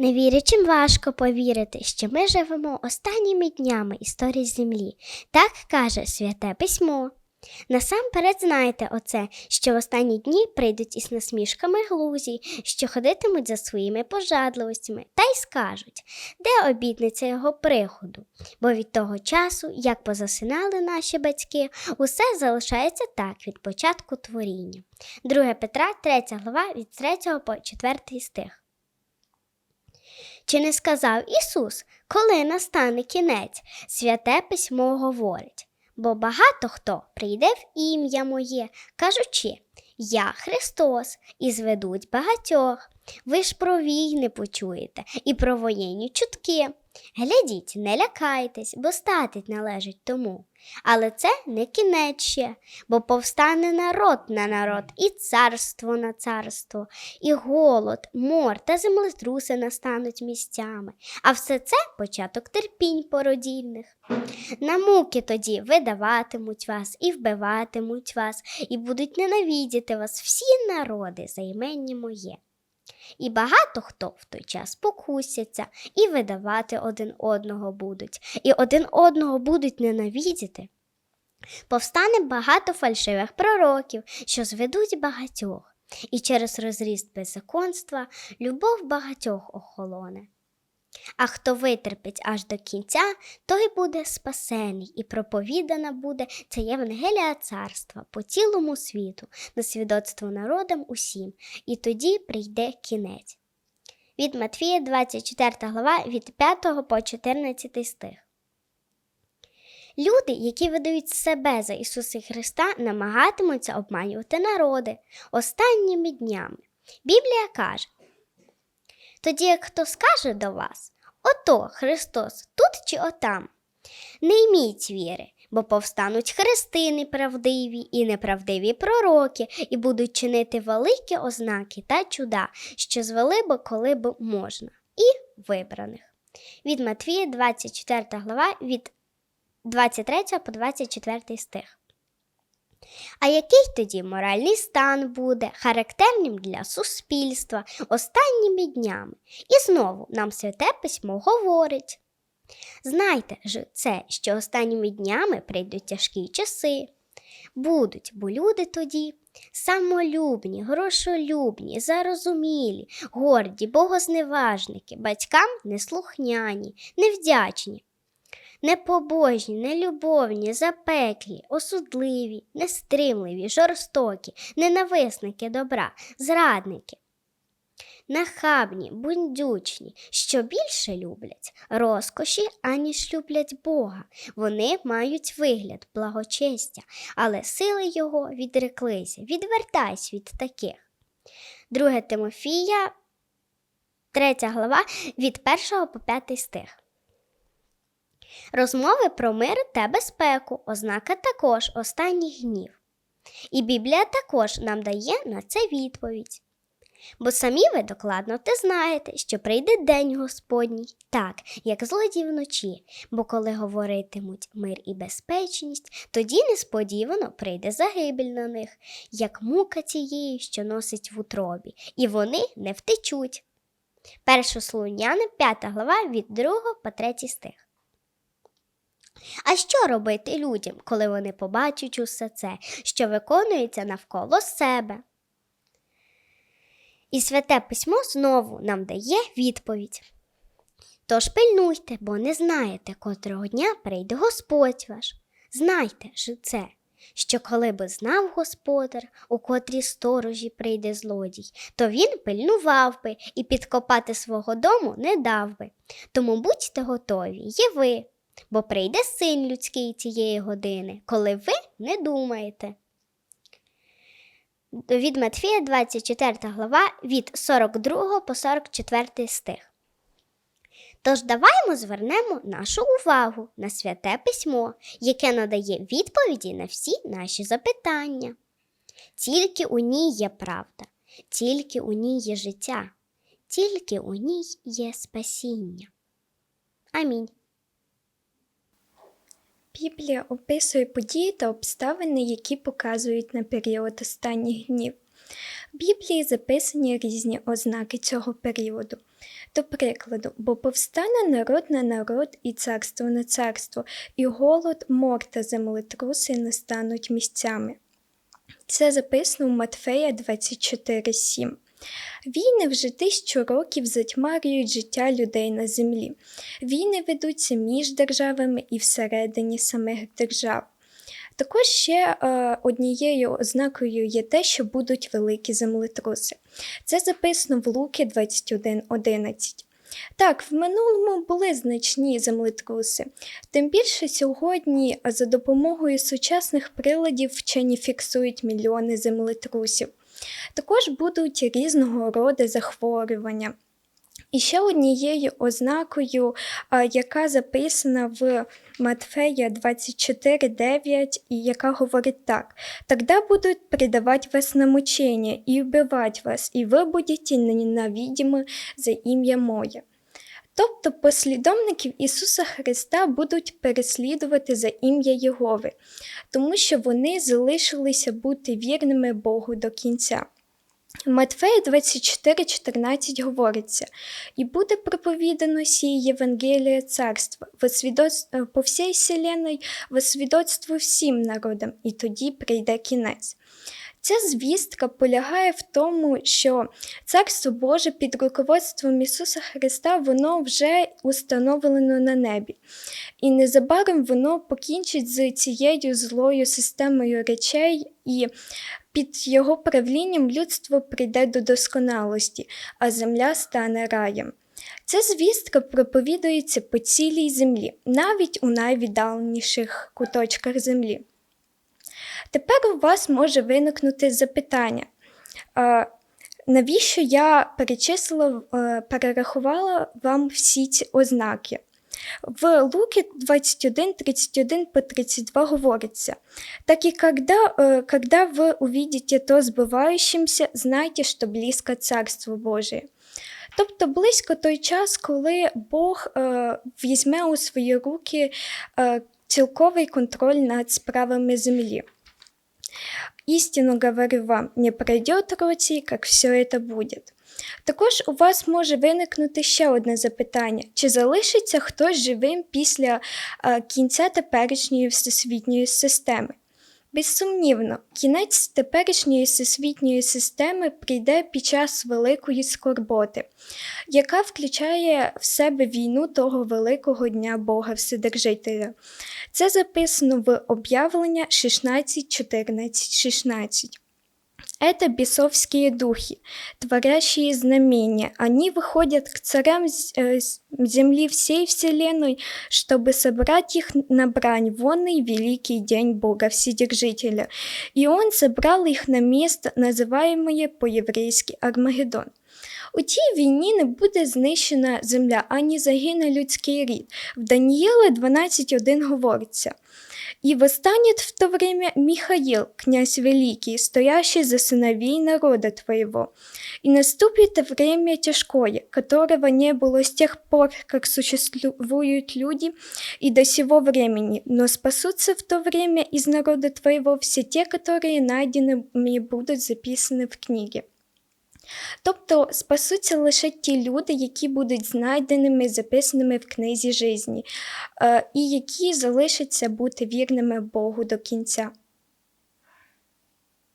Невірячим важко повірити, що ми живемо останніми днями історії Землі. Так каже святе письмо. Насамперед знайте оце, що в останні дні прийдуть із насмішками глузі, що ходитимуть за своїми пожадливостями, та й скажуть, де обітниця його приходу. Бо від того часу, як позасинали наші батьки, усе залишається так від початку творіння. 2 Петра, 3 глава від 3 по 4 стих. Чи не сказав Ісус, коли настане кінець, святе письмо говорить, бо багато хто прийде в ім'я моє, кажучи, Я Христос, і зведуть багатьох. Ви ж про війни почуєте і про воєнні чутки. Глядіть, не лякайтесь, бо статить належить тому. Але це не кінець ще, бо повстане народ на народ, і царство на царство, і голод, мор та землетруси настануть місцями, а все це початок терпінь породільних. На муки тоді видаватимуть вас і вбиватимуть вас, і будуть ненавидіти вас всі народи за імення моє. І багато хто в той час покусяться і видавати один одного будуть, і один одного будуть ненавидіти. Повстане багато фальшивих пророків, що зведуть багатьох, і через розріст беззаконства любов багатьох охолоне. А хто витерпить аж до кінця, той буде спасений, і проповідана буде ця Євангелія царства по цілому світу, на свідоцтво народам усім, і тоді прийде кінець. Від Матфія, 24 глава, від 5 по 14 стих. Люди, які видають себе за Ісуса Христа, намагатимуться обманювати народи останніми днями. Біблія каже: тоді як хто скаже до вас, ото Христос тут чи отам, не йміть віри, бо повстануть христини правдиві і неправдиві пророки, і будуть чинити великі ознаки та чуда, що звели би, коли б можна, і вибраних. Від Матвія, 24 глава, від 23 по 24 стих. А який тоді моральний стан буде характерним для суспільства останніми днями? І знову нам святе письмо говорить. Знайте ж це, що останніми днями прийдуть тяжкі часи. Будуть, бо люди тоді самолюбні, грошолюбні, зарозумілі, горді, богозневажники, батькам неслухняні, невдячні, непобожні, нелюбовні, запеклі, осудливі, нестримливі, жорстокі, ненависники добра, зрадники. Нахабні, бундючні, що більше люблять розкоші, аніж люблять Бога. Вони мають вигляд благочестя, але сили його відреклися. Відвертайся від таких. 2 Тимофія, 3 глава, від 1 по 5 стих. Розмови про мир та безпеку, ознака також останніх днів. І Біблія також нам дає на це відповідь. Бо самі ви докладно те знаєте, що прийде день Господній, так, як злодій вночі, бо коли говоритимуть мир і безпечність, тоді несподівано прийде загибель на них, як мука тієї, що носить в утробі, і вони не втечуть. Першослов'яни, 5 глава від 2 по 3 стих. А що робити людям, коли вони побачать усе це, що виконується навколо себе? І святе письмо знову нам дає відповідь. Тож пильнуйте, бо не знаєте, котрого дня прийде Господь ваш. Знайте ж це, що коли би знав господар, у котрій сторожі прийде злодій, то він пильнував би і підкопати свого дому не дав би. Тому будьте готові, є ви, бо прийде син людський цієї години, коли ви не думаєте. Від Матфія, 24 глава, від 42 по 44 стих. Тож даваймо звернемо нашу увагу на святе письмо, яке надає відповіді на всі наші запитання. Тільки у ній є правда, тільки у ній є життя, тільки у ній є спасіння. Амінь. Біблія описує події та обставини, які показують на період останніх днів. В Біблії записані різні ознаки цього періоду. До прикладу, бо повстане народ на народ і царство на царство, і голод, мор та землетруси не стануть місцями. Це записано у Матфея 24.7. Війни вже тисячу років затьмарюють життя людей на землі. Війни ведуться між державами і всередині самих держав. Також ще е, однією ознакою є те, що будуть великі землетруси. Це записано в Луки 21.11. Так, в минулому були значні землетруси. Тим більше сьогодні за допомогою сучасних приладів вчені фіксують мільйони землетрусів. Також будуть різного роду захворювання. І ще однією ознакою, яка записана в Матфея 24.9, і яка говорить так: «Тогда будуть предавать вас на мучення і вбивать вас, і ви будете ненавидимы за ім'я моє. Тобто послідовників Ісуса Христа будуть переслідувати за ім'я Єгови, тому що вони залишилися бути вірними Богу до кінця. Матфея 24.14 говориться, «І буде проповідано сіє Євангелія Царства во свідоц- по всій вселенной, во свідоцтво всім народам, і тоді прийде кінець. Ця звістка полягає в тому, що Царство Боже під руководством Ісуса Христа воно вже установлено на небі, і незабаром воно покінчить з цією злою системою речей, і під його правлінням людство прийде до досконалості, а земля стане раєм. Ця звістка проповідується по цілій землі, навіть у найвіддаленіших куточках землі. Тепер у вас може виникнути запитання. Навіщо я перечислила, е, перерахувала вам всі ці ознаки? В Луки 21, 31 по 32 говорится, «Так и когда, э, когда вы увидите то сбывающимся, знайте, що близько Царство Божие». Тобто близько той час, коли Бог е, візьме у свої руки е, цілковий контроль над справами землі. Істину говорю вам, не пройдет році, як все це буде. Також у вас може виникнути ще одне запитання: чи залишиться хтось живим після е, кінця теперішньої всесвітньої системи? Безсумнівно, кінець теперішньої всесвітньої системи прийде під час великої скорботи, яка включає в себе війну того великого дня Бога Вседержителя. Це записано в об'явлення 16, 14, 16. Это бесовские духи, творящие знамения. Они выходят к царям э, земли всей вселенной, чтобы собрать их на брань в онный великий день Бога Вседержителя. И он собрал их на место, называемое по-єврейськи Армагеддон. У тій війні не буде знищена земля, ані загине людський рід. В Даніїла 12.1 говориться. И восстанет в то время Михаил, князь великий, стоящий за сыновей народа твоего. И наступит время тяжкое, которого не было с тех пор, как существуют люди, и до сего времени, но спасутся в то время из народа твоего все те, которые найденными будут записаны в книге. Тобто спасуться лише ті люди, які будуть знайденими, записаними в книзі житті, е, і які залишаться бути вірними Богу до кінця.